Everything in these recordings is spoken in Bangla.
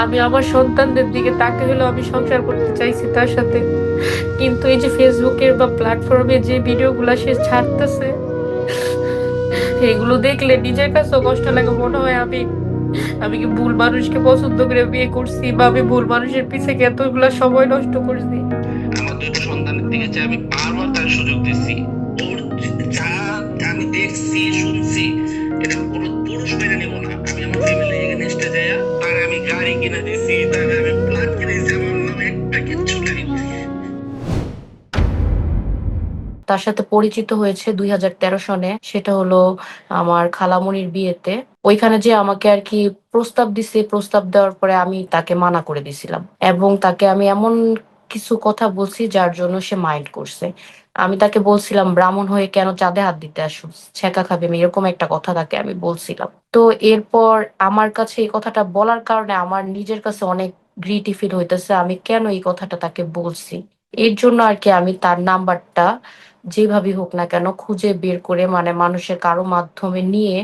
আমি আমার সন্তানদের দিকে তাকে হলেও আমি সংসার করতে চাইছি তার সাথে। কিন্তু এই যে ফেসবুকের বা প্ল্যাটফর্মে যে ভিডিওগুলো সে ছাড়তেছে, এগুলো দেখলে নিজের কাছেও কষ্ট লাগে। মনে হয় আমি আমি কি ভুল মানুষকে পছন্দ করে বিয়ে করছি বা আমি ভুল মানুষের পিছে এতগুলো সময় নষ্ট করছি? আমার দুটো সন্তানের দিকে যে আমি বারবার তার সুযোগ ওর যা আমি দেখছি, শুনছি, এটা দিছি আমি নাই। তার সাথে পরিচিত হয়েছে দুই হাজার তেরো সনে, সেটা হলো আমার খালামণির বিয়েতে। ওইখানে যে আমাকে আর কি প্রস্তাব দিছে, প্রস্তাব দেওয়ার পরে আমি তাকে মানা করে দিছিলাম। এবং তাকে আমি এমন কিছু কথা বলছি যার জন্য সে মাইন্ড করছে। আমি তাকে বলছিলাম, ব্রাহ্মণ হয়ে কেন চাঁদে হাত দিতে আসো? ছেঁকা খাবে আমি এরকম একটা কথা তাকে আমি বলছিলাম। তো এরপর আমার কাছে এই কথাটা বলার কারণে আমার নিজের কাছে অনেক গ্রিটি ফিল হইতেছে, আমি কেন এই কথাটা তাকে বলছি? এর জন্য আর কি আমি তার নাম্বারটা যেভাবে হোক না কেন খুঁজে বের করে মানে মানুষের কারও মাধ্যমে নিয়ে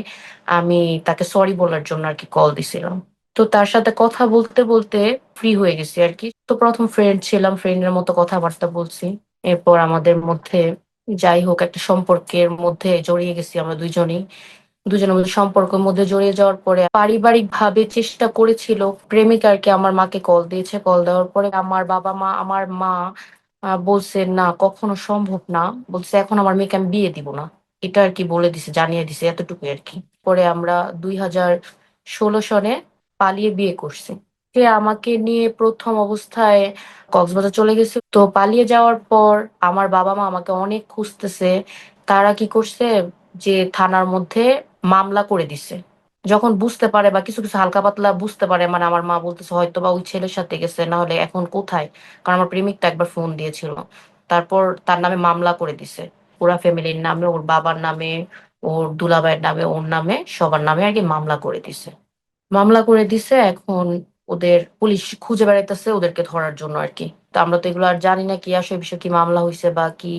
আমি তাকে সরি বলার জন্য আর কি কল দিছিলাম। তো তার সাথে কথা বলতে বলতে ফ্রি হয়ে গেছি আর কি। তো প্রথম ফ্রেন্ড ছিলাম ফ্রেন্ডের মতো কথাবার্তা বলছি। এরপর আমাদের মধ্যে যাই হোক একটা সম্পর্কের মধ্যে জড়িয়ে গেছি আমরা দুইজনই। দুজনের মধ্যে সম্পর্কের মধ্যে জড়িয়ে যাওয়ার পরে পারিবারিক ভাবে চেষ্টা করেছিল প্রেমিক আর কি আমার মাকে কল দিয়েছে। কল দেওয়ার পরে আমার বাবা মা, আমার মা বলছে, না, কখনো সম্ভব না। বলছে, এখন আমার মেয়েকে আমি বিয়ে দিব না। এটা আর কি বলে দিছে, জানিয়ে দিছে এতটুকু আর কি। পরে আমরা দুই হাজার ষোলো সনে পালিয়ে বিয়ে করছি। সে আমাকে নিয়ে প্রথম অবস্থায় কক্সবাজার চলে গেছে। তো পালিয়ে যাওয়ার পর আমার বাবা মা আমাকে অনেক খুঁজতেছে। তারা কি করছে যে থানার মধ্যে মামলা করে দিছে। যখন বুঝতে পারে বা কিছু কিছু হালকা পাতলা বুঝতে পারে মানে আমার মা বলতেছে হয়তো বা ওই ছেলের সাথে গেছে না হলে এখন কোথায়? কারণ আমার প্রেমিকটা একবার ফোন দিয়েছিল। তারপর তার নামে মামলা করে দিছে। পুরা ফ্যামিলির নামে, ওর বাবার নামে, ওর দুলাভাইয়ের নামে, ওর নামে, সবার নামে আর কি মামলা করে দিছে। মামলা করে দিছে, এখন ওদের পুলিশ খুঁজে বেড়াইতেছে ওদেরকে ধরার জন্য আর কি তো আমরা তো এগুলো আর জানি না কি আসে বিষয়ে কি মামলা হয়েছে বা কি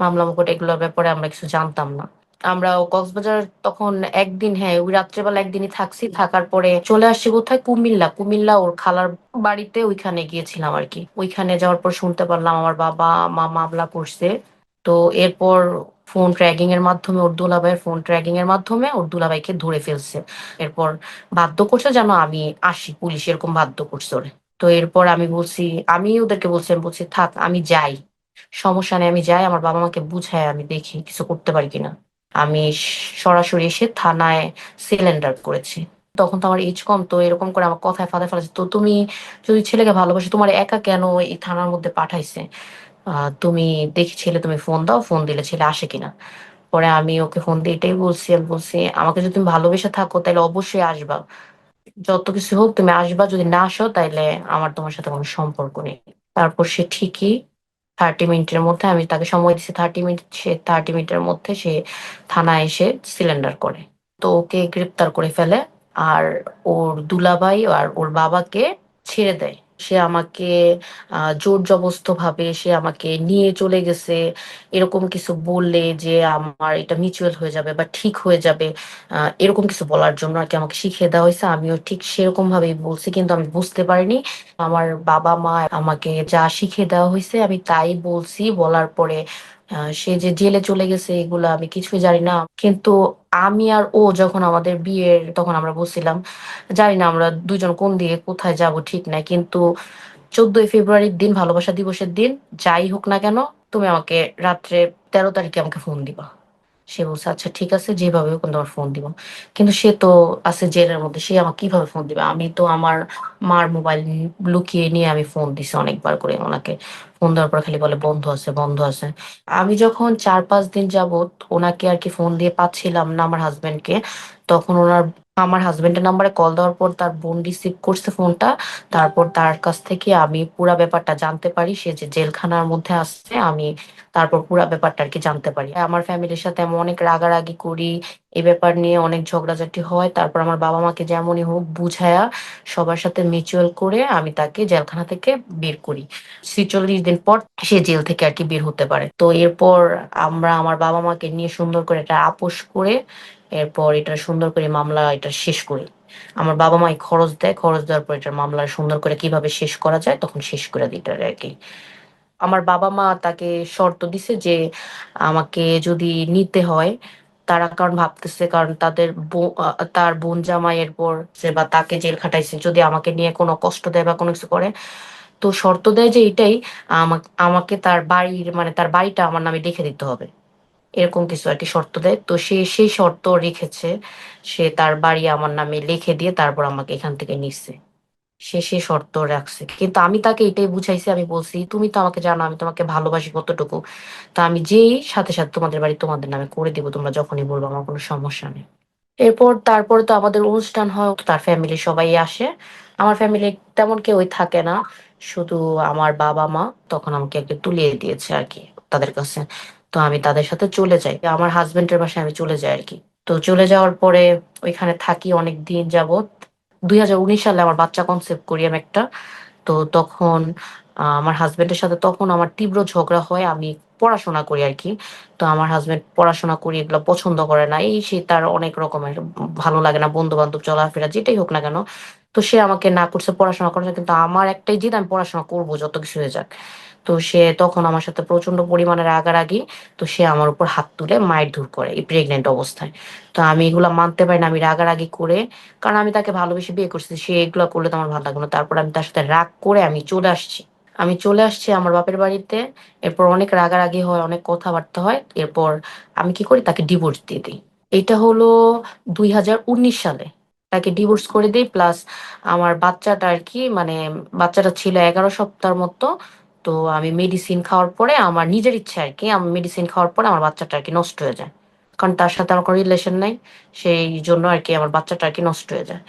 মামলা মুকট এগুলোর ব্যাপারে আমরা কিছু জানতাম না। আমরা কক্সবাজার তখন একদিন হ্যাঁ ওই রাত্রেবেলা একদিনই থাকছি। থাকার পরে চলে আসছি কোথায়? কুমিল্লা। কুমিল্লা ওর খালার বাড়িতে ওইখানে গিয়েছিলাম আর কি ওইখানে যাওয়ার পর শুনতে পারলাম আমার বাবা মা মামলা করছে। তো এরপর ফোন ট্র্যাকিং এর মাধ্যমে, ওর দুলাভাইয়ের ফোন ট্র্যাকিং এর মাধ্যমে ওর দুলাভাইকে ধরে ফেলছে। এরপর বাধ্য করছে যেন আমি আসি, পুলিশ এরকম বাধ্য করছে ওরে। তো এরপর আমি বলছি, আমি ওদেরকে বলছি, আমি বলছি, থাক, আমি যাই। সমস্যা নেই, আমি যাই, আমার বাবা মাকে বুঝায় আমি দেখি কিছু করতে পারি কিনা। আমি সরাসরি এসে থানায় সিলিন্ডার করেছি। তখন তো আমার এজ কম, তো এরকম করে আমার কথায় ফাঁদে ফেলেছে। তো তুমি যদি ছেলেকে ভালোবাসো, তোমার একা কেন এই থানার মধ্যে পাঠাইছে? তুমি দেখি ছেলে তুমি ফোন দাও ফোন দিলে ছেলে আসে কিনা। পরে আমি ওকে ফোন দিয়ে এটাই বলছি আমি বলছি, আমাকে যদি তুমি ভালোবেসে থাকো, তাহলে অবশ্যই আসবা। যত কিছু হোক, তুমি আসবা, যদি না আসো তাইলে আমার তোমার সাথে কোনো সম্পর্ক নেই। তারপর সে ঠিকই থার্টি মিনিটের মধ্যে, আমি তাকে সময় দিচ্ছি থার্টি মিনিট, সে থার্টি মিনিটের মধ্যে সে থানায় এসে সিলিন্ডার করে। তো ওকে গ্রেপ্তার করে ফেলে, আর ওর দুলাভাই আর ওর বাবাকে ছেড়ে দেয়। সে আমাকে জোর জবস্ত ভাবে সে আমাকে নিয়ে চলে গেছে। এরকম কিছু বললে যে আমার এটা মিউচুয়াল হয়ে যাবে বা ঠিক হয়ে যাবে এরকম কিছু বলার জন্য আর কি আমাকে শিখিয়ে দেওয়া হয়েছে। আমিও ঠিক সেরকম ভাবেই বলছি কিন্তু আমি বুঝতে পারিনি। আমার বাবা মা আমাকে যা শিখিয়ে দেওয়া হয়েছে আমি তাই বলছি। বলার পরে সে যে জেলে চলে গেছে, এগুলো আমি কিছুই জানি না। কিন্তু আমি আর ও যখন আমাদের বিয়ের, তখন আমরা বলছিলাম, জানি না আমরা দুজন কোন দিকে কোথায় যাব, ঠিক নাই। কিন্তু চোদ্দই ফেব্রুয়ারির দিন, ভালোবাসা দিবসের দিন, যাই হোক না কেন, তুমি আমাকে রাত্রে তেরো তারিখে আমাকে ফোন দিবা। সে বলছে আচ্ছা ঠিক আছে, যেভাবে হোক তোমার ফোন দিব। কিন্তু সে তো আছে জেলের মধ্যে, সে আমাকে কীভাবে ফোন দিবে? আমি তো আমার মার মোবাইল লুকিয়ে নিয়ে আমি ফোন দিছি অনেকবার করে ওনাকে। ফোন দেওয়ার পর খালি বলে, বন্ধ আছে বন্ধ আছে। আমি যখন চার পাঁচ দিন যাবত ওনাকে আর কি ফোন দিয়ে পাচ্ছিলাম না আমার হাজবেন্ডকে তখন ওনার, আমার হাজবেন্ডের নাম্বারে কল দেওয়ার পর তার বোন রিসিভ করছে ফোনটা তারপর তার কাছ থেকে আমি পুরা ব্যাপারটা জানতে পারি। সে যে জেলখানার মধ্যে আসছে আমি তারপর পুরা ব্যাপারটা আর কি জানতে পারি। আমার ফ্যামিলির সাথে আমি অনেক রাগারাগি করি, এই ব্যাপার নিয়ে অনেক ঝগড়াঝাটি হয়। তারপর আমার বাবা মাকে যেমনই হোক বুঝায়া সবার সাথে মিউচুয়াল করে আমি তাকে জেলখানা থেকে বের করি। ছিচল্লিশ দিন পর সে জেল থেকে আর কি বের হতে পারে। তো এরপর আমরা আমার বাবা মাকে নিয়ে সুন্দর করে একটা আপোষ করে এরপর এটা সুন্দর করে মামলা এটা শেষ করি। আমার বাবা মাই খরচ দেয়, খরচ দেওয়ার পর এটার মামলা সুন্দর করে কীভাবে শেষ করা যায় তখন শেষ করে দিতে আর কি আমার বাবা মা তাকে শর্ত দিছে যে আমাকে যদি নিতে হয়, তারা কারণ ভাবতেছে কারণ তাদের তার বোন জামাইয়ের পর সে বা তাকে জেল খাটাইছে, যদি আমাকে নিয়ে কোনো কষ্ট দেয় বা কোনো কিছু করে, তো শর্ত দেয় যে এটাই আমা- আমাকে তার বাড়ির মানে তার বাড়িটা আমার নামে লিখে দিতে হবে। এরকম কিছু আর কি শর্ত দেয়। তো সে সেই শর্ত রেখেছে, সে তার বাড়ি আমার নামে লিখে দিয়ে তারপর আমাকে এখান থেকে নিচ্ছে সে সে শর্ত রাখছে। কিন্তু আমি তাকে এটাই বুঝাইছি, আমি বলছি, তুমি তো আমাকে জানো, আমি তোমাকে ভালোবাসি কতটুকু, তা আমি যেই সাথে সাথে তোমাদের বাড়ি তোমাদের নামে করে দিব, তোমরা যখনই বলব, আমার কোনো সমস্যা নেই। এরপর, তারপরে তো আমাদের অনুষ্ঠান হয় তার ফ্যামিলি সবাই আসে। আমার ফ্যামিলি তেমন কেউই থাকে না, শুধু আমার বাবা মা তখন আমাকে একটু তুলিয়ে দিয়েছে আর কি, তাদের কাছে। তো আমি তাদের সাথে চলে যাই। আমার হাজবেন্ডের বাসায় আমি চলে যাই আর কি তো চলে যাওয়ার পরে ওইখানে থাকি অনেক দিন যাবত দুই হাজার উনিশ সালে আমার বাচ্চা কনসেপ্ট করি আমি একটা। তো তখন আমার হাজবেন্ডের সাথে তখন আমার তীব্র ঝগড়া হয়। আমি পড়াশোনা করি আর কি তো আমার হাজবেন্ড পড়াশোনা করি এগুলো পছন্দ করে না। এই সে তার অনেক রকমের, ভালো লাগে না বন্ধু বান্ধব চলাফেরা, যেটাই হোক না কেন। তো সে আমাকে না করছে পড়াশোনা জন্য, কিন্তু আমার একটাই জিদ আমি পড়াশোনা করব যত কিছু হয়ে যাক। তো সে তখন আমার সাথে প্রচণ্ড পরিমাণে রাগারাগি তো সে আমার উপর হাত তুলে মায়ের ধুর করে এই প্রেগনেন্ট অবস্থায়। তো আমি এগুলা মানতে পারি না আমি রাগারাগি করে কারণ আমি তাকে ভালোবেসে বিয়ে করছি সে এগুলা করলে তো আমার ভালো লাগল তারপর আমি তার সাথে রাগ করে আমি চলে আসছি। আমি চলে আসছি আমার বাপের বাড়িতে এরপর অনেক রাগারাগি হয় অনেক কথাবার্তা হয় এরপর আমি কি করি? তাকে ডিভোর্স দিয়ে দিই। এটা হলো দুই হাজার উনিশ সালে। তাকে ডিভোর্স করে দিই প্লাস আমার বাচ্চাটা আর কি মানে বাচ্চাটা ছিল এগারো সপ্তাহ মতো, তো আমি মেডিসিন খাওয়ার পরে আমার নিজের ইচ্ছে আর কি আমি মেডিসিন খাওয়ার পরে আমার বাচ্চাটা আর কি নষ্ট হয়ে যায়। কারণ তার সাথে আমার কোনো রিলেশন নাই, সেই জন্য আর কি আমার বাচ্চাটা আর কি নষ্ট হয়ে যায়।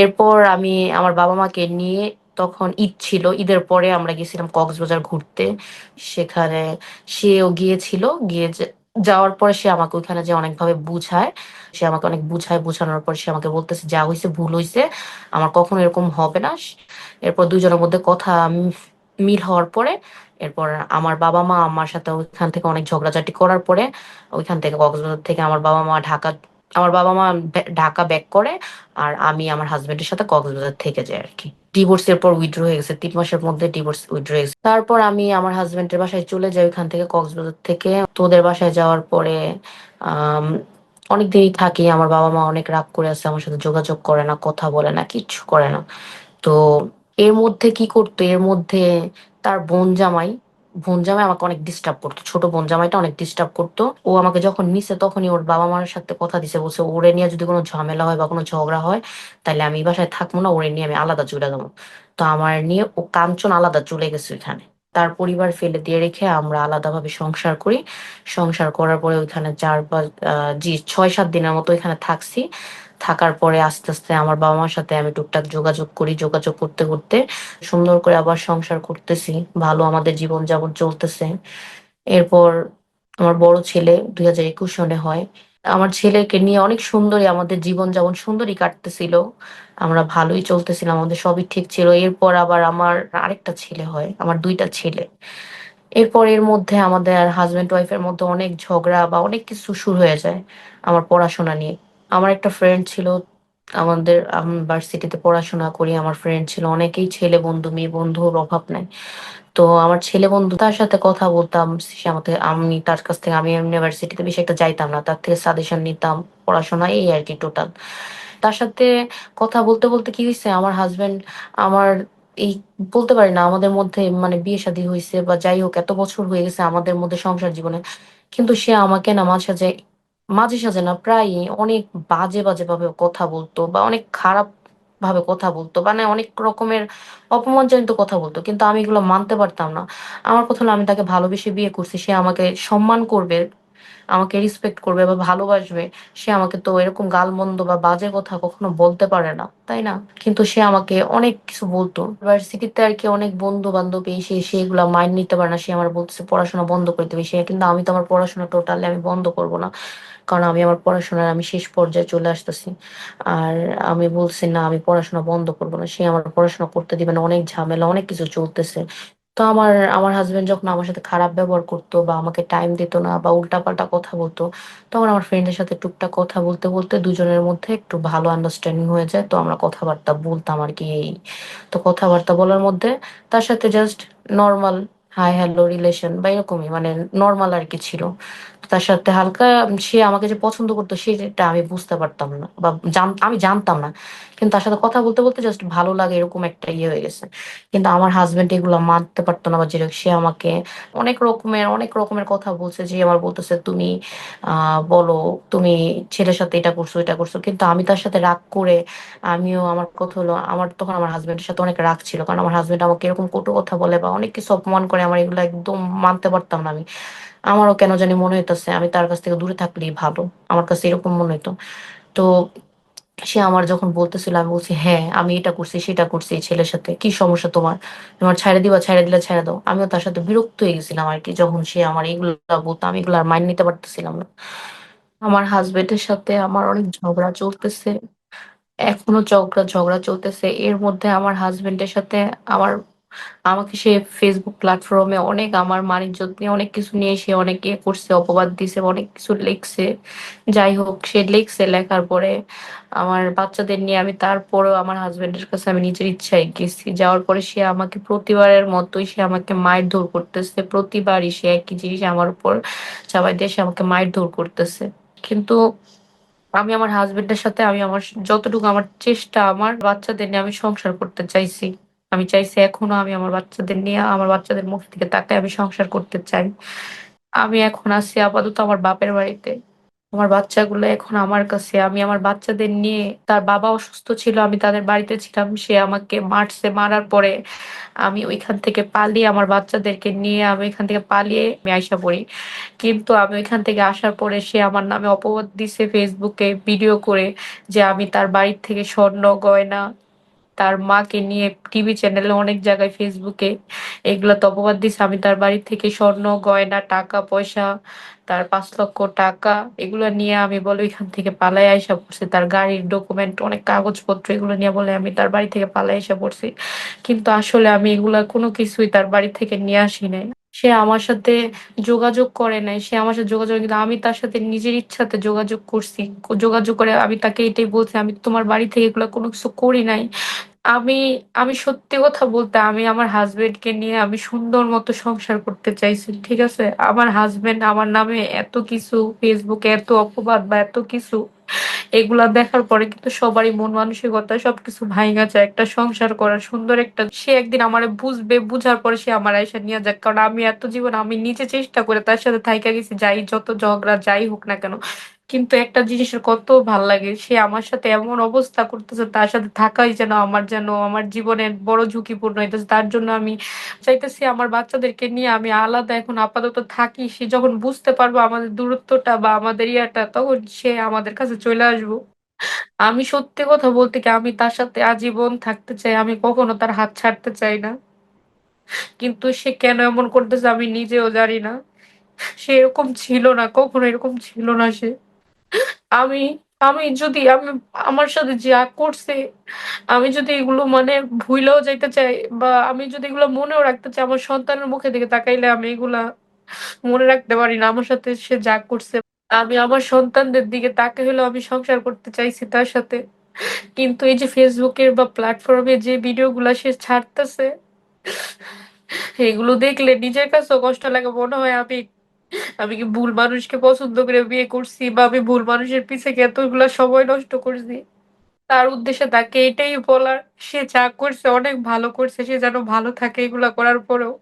এরপর আমি আমার বাবা মাকে নিয়ে তখন ঈদ ছিল, ঈদের পরে আমরা গেছিলাম কক্সবাজার ঘুরতে। সেখানে সেও গিয়েছিল, গিয়ে যাওয়ার পরে সে আমাকে ওইখানে যে অনেকভাবে বুঝায়, সে আমাকে অনেক বুঝায়, বোঝানোর পর সে আমাকে বলতেছে, যা হয়েছে ভুল হয়েছে আমার কখনো এরকম হবে না। এরপর দুজনের মধ্যে কথা মিল হওয়ার পরে, এরপর আমার বাবা মা আমার সাথে ওইখান থেকে অনেক ঝগড়াঝাটি করার পরে, ওইখান থেকে কক্সবাজার থেকে আমার বাবা মা ঢাকা, আমার বাবা মা ঢাকা ব্যাক করে, আর আমি আমার হাজবেন্ডের সাথে কক্সবাজার থেকে যাই আর কি। ডিভোর্স এর পর উইথড্র হয়ে গেছে, তিন মাসের মধ্যে ডিভোর্স উইথড্র হয়ে গেছে। তারপর আমি আমার হাজবেন্ডের বাসায় চলে যাই ওখান থেকে কক্সবাজার থেকে। তোদের বাসায় যাওয়ার পরে অনেক দিনই থাকি, আমার বাবা মা অনেক রাগ করে আছে, আমার সাথে যোগাযোগ করে না, কথা বলে না, কিচ্ছু করে না। তো এর মধ্যে কি করতো? এর মধ্যে তার বোন জামাই বোন জামাই আমাকে অনেক ডিস্টার্ব করতো। ছোট বোন জামাইটা অনেক ডিস্টার্ব করতো। ও আমাকে যখন নিছে তখনই ওর বাবা মার সাথে কথা দিছে, বলছে, ওরে নিয়ে যদি কোনো ঝামেলা হয় বা কোনো ঝগড়া হয় তাহলে আমি এই বাসায় থাকব না, ওরে নিয়ে আমি আলাদা চলে যাব। তো আমার নিয়ে ও কাঞ্চন আলাদা চলে গেছে ওইখানে। তার পরিবার ফেলে দিয়ে রেখে আমরা আলাদাভাবে সংসার করি। সংসার করার পরে ওইখানে চার পাঁচ জি, ছয়, সাত দিনের মতো ওইখানে থাকছি। থাকার পরে আস্তে আস্তে আমার বাবা মার সাথে আমি টুকটাক যোগাযোগ করি, যোগাযোগ করতে করতে সুন্দর করে আবার সংসার করতেছি। ভালো আমাদের জীবন যাপন চলতেছে। এরপর আমার বড় ছেলে দুই হাজার একুশ সনে হয়। আমার ছেলেকে নিয়ে অনেক সুন্দরই আমাদের জীবন যেমন সুন্দরই কাটতেছিল। আমরা ভালোই চলতেছিলাম, আমাদের সবই ঠিক ছিল। এরপর আবার আমার আরেকটা ছেলে হয়, আমার দুইটা ছেলে। এরপর এর মধ্যে আমাদের হাজবেন্ড ওয়াইফের মধ্যে অনেক ঝগড়া বা অনেক কিছু শুরু হয়ে যায় আমার পড়াশোনা নিয়ে। আমার একটা ফ্রেন্ড ছিল, আমাদের ভার্সিটিতে পড়াশোনা করি, আমার ফ্রেন্ড ছিল, অনেকেই ছেলে বন্ধু, মেয়ে বন্ধুর অভাব নাই। তো আমার ছেলে বন্ধু, তার সাথে কথা বলতাম, সে আমাকে, আমি তার কাছ থেকে, আমি ইউনিভার্সিটিতে বেশি একটা যাইতাম না, তার থেকে সাজেশন নিতাম, পড়াশোনা এই আর কি টোটাল তার সাথে কথা বলতে বলতে কি হয়েছে আমার হাজবেন্ড আমার এই, বলতে পারি না, আমাদের মধ্যে মানে বিয়ে শাদী হয়েছে বা যাই হোক, এত বছর হয়ে গেছে আমাদের মধ্যে সংসার জীবনে, কিন্তু সে আমাকে না মাঝে মাঝে সাঝে না প্রায়ই অনেক বাজে বাজে ভাবে কথা বলতো বা অনেক খারাপ ভাবে কথা বলতো মানে অনেক রকমের অপমানজনিত কথা বলতো, কিন্তু আমি এগুলো মানতে পারতাম না। আমার কথা আমি তাকে ভালোবেসে বিয়ে করছি, সে আমাকে সম্মান করবে, আমাকে রেসপেক্ট করবে বা ভালোবাসবে, সে আমাকে তো এরকম গালমন্দ বা বাজে কথা কখনো বলতে পারে না, তাই না? কিন্তু সে আমাকে অনেক কিছু বলতো। ইউনিভার্সিটিতে আর কি অনেক বন্ধু বান্ধব এসে, সে এগুলা মাইন্ড নিতে পারে না, সে আমার বলতেছে, পড়াশোনা বন্ধ করে দেবে। সে, কিন্তু আমি তো আমার পড়াশোনা টোটালি আমি বন্ধ করব না। কারণ আমি আমার পড়াশোনার আমি শেষ পর্যায়ে চলে আসতেছি। আর আমি বলছি, না, আমি পড়াশোনা বন্ধ করব না। সে আমার পড়াশোনা করতে দিবে না, অনেক ঝামেলা, অনেক কিছু চলতেছে। তো আমার আমার হাজবেন্ড যখন আমার সাথে খারাপ ব্যবহার করতো বা আমাকে টাইম দিত না বা উল্টাপাল্টা কথা বলতো, তখন আমার ফ্রেন্ডের সাথে টুকটাক কথা বলতে বলতে দুজনের মধ্যে একটু ভালো আন্ডারস্ট্যান্ডিং হয়ে যায়। তো আমরা কথাবার্তা বলতাম আর কি এই। তো কথাবার্তা বলার মধ্যে তার সাথে just normal hi hello relation বা এরকমই মানে নর্মাল আর কি ছিল তার সাথে হালকা, সে আমাকে যে পছন্দ করতো সেটা আমি বুঝতে পারতাম না বা আমি জানতাম না। কিন্তু তার সাথে কথা বলতে বলতে জাস্ট ভালো লাগে এরকম একটা ইয়ে হয়ে গেছে। কিন্তু আমার হাজবেন্ড এগুলো মানতে পারতো না, বা যেরকম সে আমাকে অনেক রকমের অনেক রকমের কথা বলছে, যে আমার বলতেছে, তুমি বলো, তুমি ছেলের সাথে এটা করছ এটা করছ। কিন্তু আমি তার সাথে রাগ করে, আমিও আমার কথা হলো, আমার তখন আমার হাজবেন্ডের সাথে অনেক রাগ ছিল। কারণ আমার হাজবেন্ড আমাকে এরকম কটু কথা বলে, বা অনেক কিছু অপমান করে আমার এগুলো একদম মানতে পারতাম না আমি। আমারও কেন জানি মনে হইতেছে, আমি তার কাছ থেকে দূরে থাকলেই ভালো। আমার কাছে এরকম মনে হইতো। তো সে আমার যখন বলতেছিল, আমি বলছি হ্যাঁ আমি এটা করছি, সেটা করছি, এই ছেলের সাথে। কি সমস্যা তোমার? তোমার ছাড়া দিবা ছাড়া দিলে ছাড়া দাও। আমিও তার সাথে বিরক্ত হয়ে গেছিলাম আর কি, যখন সে আমার এগুলো বলতো, আমি এগুলো আর মাইন্ড নিতে পারতেছিলাম না। আমার হাজবেন্ডের সাথে আমার অনেক ঝগড়া চলতেছে, এখনও ঝগড়া ঝগড়া চলতেছে। এর মধ্যে আমার হাজবেন্ডের সাথে আমার আমাকে সে ফেসবুক প্ল্যাটফর্মে অনেক আমার মানিজ্যত নিয়ে অনেক কিছু নিয়ে সে অনেক ইয়ে করছে, অপবাদ দিছে, অনেক কিছু লিখছে। যাই হোক, সে লিখছে লেখার পরে আমার বাচ্চাদের নিয়ে আমি তারপরেও আমার হাজবেন্ডের কাছে আমি নিজের ইচ্ছায় গেছি। যাওয়ার পরে সে আমাকে প্রতিবারের মতোই সে আমাকে মারধর করতেছে। প্রতিবারই সে একই জিনিস আমার উপর চাপাই দিয়ে সে আমাকে মারধর করতেছে। কিন্তু আমি আমার হাজবেন্ডের সাথে, আমি আমার, যতটুকু আমার চেষ্টা, আমার বাচ্চাদের নিয়ে আমি সংসার করতে চাইছি। আমি চাইছি এখনও আমি আমার বাচ্চাদের নিয়ে, আমার বাচ্চাদের মুখ থেকে তাকায় আমি সংসার করতে চাই। আমি এখন আছি আপাতত আমার বাপের বাড়িতে। আমার বাচ্চাগুলো এখন আমার কাছে। আমি আমার বাচ্চাদের নিয়ে, তার বাবা অসুস্থ ছিল, আমি তাদের বাড়িতে ছিলাম। সে আমাকে মারছে, মারার পরে আমি ওইখান থেকে পালিয়ে আমার বাচ্চাদেরকে নিয়ে আমি এখান থেকে পালিয়ে আমি আইসা পড়ি। কিন্তু আমি ওইখান থেকে আসার পরে সে আমার নামে অপবাদ দিছে ফেসবুকে ভিডিও করে যে আমি তার বাড়ির থেকে স্বর্ণ, গয়না তার মাকে নিয়ে টিভি চ্যানেলে অনেক জায়গায় ফেসবুকে এগুলো তো অপবাদ দিছে। আমি তার বাড়ি থেকে স্বর্ণ, গয়না, টাকা, পয়সা, তার পাঁচ লক্ষ টাকা এগুলো নিয়ে আমি বলে এখান থেকে পালাই আসা পড়ছি। তার গাড়ির ডকুমেন্ট অনেক কাগজপত্র এগুলো নিয়ে বলে আমি তার বাড়ি থেকে পালাই আসা পড়ছি। কিন্তু আসলে আমি এগুলা কোনো কিছুই তার বাড়ি থেকে নিয়ে আসি নাই। সে আমার সাথে যোগাযোগ করে নাই। সে আমার সাথে যোগাযোগ কিন্তু আমি তার সাথে নিজের ইচ্ছাতে যোগাযোগ করছি। যোগাযোগ করে আমি তাকে এটাই বলছি, আমি তোমার বাড়ি থেকে এগুলো কোনো কিছু করি নাই। আমি আমি সত্যি কথা বলতে আমি আমার হাজবেন্ডকে নিয়ে আমি সুন্দর মতো সংসার করতে চাইছি, ঠিক আছে? আমার হাজবেন্ড আমার নামে এত কিছু ফেসবুকে এত অপবাদ বা এত কিছু, এগুলা দেখার পরে কিন্তু সবারই মন মানসিকতা সবকিছু ভাঙা যায়। একটা সংসার করার সুন্দর একটা, সে একদিন আমার বুঝবে, বুঝার পরে সে আমার আয়সা নিয়ে যাক। কারণ আমি এত জীবন আমি নিজে চেষ্টা করে তার সাথে থাইকা গেছি, যাই যত ঝগড়া যাই হোক না কেন কিন্তু একটা জিনিসের কত ভালো লাগে, সে আমার সাথে এমন অবস্থা করতেছে, তার সাথে থাকাই যেন আমার যেন আমার জীবনের বড় ঝুঁকিপূর্ণ হইতেছে, তার জন্য আমি চাইতেছি আমার বাচ্চাদেরকে নিয়ে আমি আলাদা এখন আপাতত থাকি, সে যখন বুঝতে পারব আমাদের দূরত্বটা বা আমাদের ইয়াটা, তখন সে আমাদের কাছে চলে আসব। আমি সত্যি কথা বলতে কি, আমি তার সাথে আজীবন থাকতে চাই, আমি কখনো তার হাত ছাড়তে চাই না। কিন্তু সে কেন এমন করতেছে আমি নিজেও জানি না। সে এরকম ছিল না, কখনো এরকম ছিল না সে। আমি আমি যদি, আমি, আমার সাথে যা করছে, আমি যদি এগুলো মানে ভুলেও যাইতে চাই বা আমি যদি এগুলো মনেও রাখতে চাই, আমার সন্তানের মুখে দিকে তাকাইলে আমি এগুলা মনে রাখতে পারি না। আমার সাথে সে যা করছে, আমি আমার সন্তানদের দিকে তাকে হলেও আমি সংসার করতে চাইছি তার সাথে। কিন্তু এই যে ফেসবুকের বা প্ল্যাটফর্মে যে ভিডিওগুলা সে ছাড়তেছে, এগুলো দেখলে নিজের কাছেও কষ্ট লাগে। মনে হয় আমি আমি কি ভুল মানুষকে পছন্দ করে বিয়ে করছি বা আমি ভুল মানুষের পিছে এতগুলা সময় নষ্ট করছি? তার উদ্দেশ্যে তাকে এটাই বলার সে যা করছে অনেক ভালো করছে সে যেন ভালো থাকে এগুলা করার পরেও।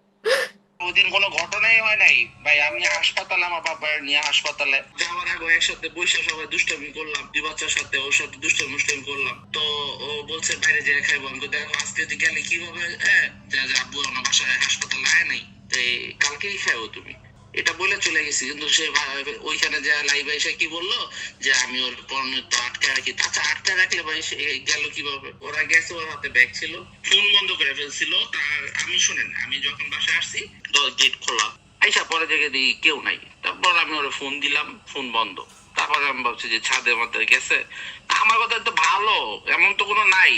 ওদিন কোনো ঘটনাই হয় নাই। ভাই আমি হাসপাতালে আমার বাবার নিয়ে হাসপাতালে। যাওয়ার আগে একসাথে বসে সবাই দুষ্টামি করলাম দুই বাচ্চার সাথে ওর সাথে দুষ্টামি মুষ্টামি করলাম। তো ও বলছে বাইরে যেয়ে খাইবো। আমি দেখো আজকে গেলে কীভাবে হ্যাঁ? যা যা আব্বু আমার বাসায় হাসপাতালে আয় নাই। তো কালকেই খাইও তুমি। এটা বলে চলে গেছি। কিন্তু সে ওইখানে যা লাইভে এসে কি বলল? যে আমি ওর পণ্য তো আটকে রাখি। আচ্ছা আটকে রাখলে ভাই সে গেল কীভাবে? ওরা গেছে, ওর হাতে ব্যাগ ছিল ফোন বন্ধ করে ফেলছিল। তার আমি শুনেন, আমি যখন বাসায় আসছি গেট খোলা। আইসা পরে দেখে দিই কেউ নাই। তারপর আমি ওরা ফোন দিলাম ফোন বন্ধ। তারপরে আমি ভাবছি যে ছাদে মধ্যে গেছে। আমার কথা তো ভালো, এমন তো কোনো নাই।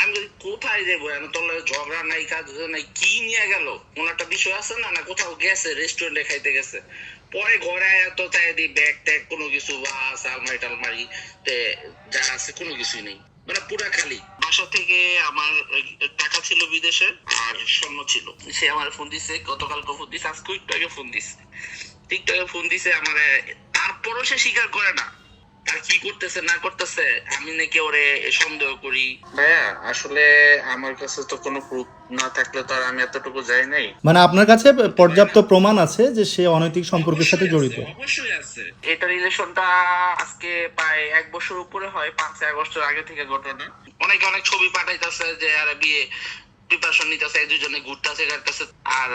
আমি যদি কোথায় যাব? আমি তোর ঝগড়া নাই, কাজ নাই, কি নিয়ে গেল? কোন একটা বিষয় আছে না? না কোথাও গেছে রেস্টুরেন্টে খাইতে গেছে? পরে ঘরে আয়া তো তাই দি ব্যাগ ট্যাগ, কোনো কিছু বাস আলমারি টালমারি যা আছে, কোনো কিছুই নেই। মানে পুরা খালি। বাসা থেকে আমার টাকা ছিল বিদেশে, আর স্বর্ণ ছিল। সে আমার ফোন দিছে, গতকালকে ফোন দিছে, আজকে একটু আগে ফোন দিছে। টিকটকে ফোন দিছে, আমার, তারপরও সে স্বীকার করে না। আর কি করতেছে না করতেছে আমি নাকি ওরে সন্দেহ করি। ভাইয়া আসলে আমার কাছে তো কোনো প্রুফ না থাকলে তো আর আমি এতটুকু যাই নাই। মানে আপনার কাছে পর্যাপ্ত প্রমাণ আছে যে সে অনৈতিক সম্পর্কের সাথে জড়িত? অবশ্যই আছে। এটা রিলেশনটা আজকে প্রায় এক বছর উপরে হয় পাঁচ আগস্ট আগে থেকে ঘটনা। অনেকে অনেক ছবি পাঠাইতেছে যে আরে বিয়ে প্রিপারেশন নিতেছে এই দুজনে ঘুরতেছে গাড়তেছে আর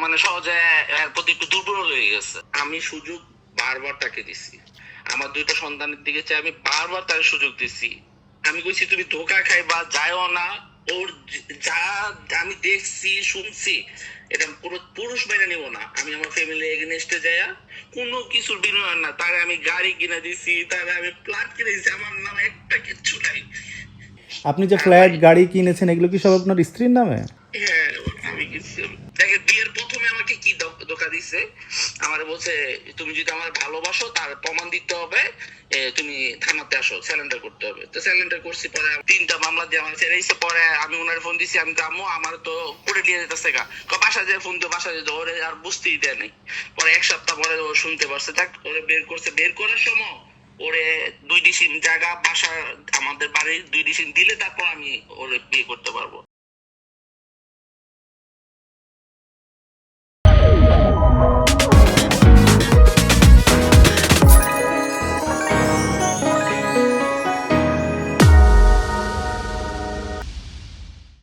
মানে সহজে এর প্রতি একটু দুর্বল হয়ে গেছে। আমি সুযোগ বারবার তাকে দিছি। আমার দুইটা সন্তানের দিকে চাই আমি বারবার তার সুযোগ দিছি আমি কইছি তুমি ধোকা খাইবা যাইও না। ওর যা আমি দেখছি শুনছি এটা পুরো পুরুষ মেনে নিব না। আমি আমার ফ্যামিলি এগেনস্টে যাইয়া কোনো কিছুর বিনিময় না। তারে আমি গাড়ি কিনে দিছি তারে আমি প্লাট কিনে দিছি আমার নামে একটা কিচ্ছু নাই। আপনি যে ফ্ল্যাট গাড়ি কিনেছেন এগুলো কি সব আপনার স্ত্রীর নামে? হ্যাঁ আমি কিছু দেখে বিয়ের প্রথমে আমাকে কি ধোকা দিছে? আমার বলছে, তুমি যদি আমার ভালোবাসো, তার প্রমাণ দিতে হবে। তুমি থানাতে আসো স্যালেন্ডার করতে হবে। তো স্যালেন্ডার করছি, পরে তিনটা মামলা দিয়ে আমার ছেড়ে দিছে। পরে আমি ওনার ফোন দিছি, আমি কামো আমার তো করে দিয়ে যেতেছে গা। বাসা যে ফোন তো বাসা যেতে ওরে আর বুঝতেই দেয় নাই। পরে এক সপ্তাহ পরে ও শুনতে পারছে যাক ওরে বের করছে। বের করার সময় ওরে দুই ডিসিম জায়গা, বাসা, আমাদের বাড়ির দুই ডিসিম দিলে তারপর আমি ওরে বিয়ে করতে পারব।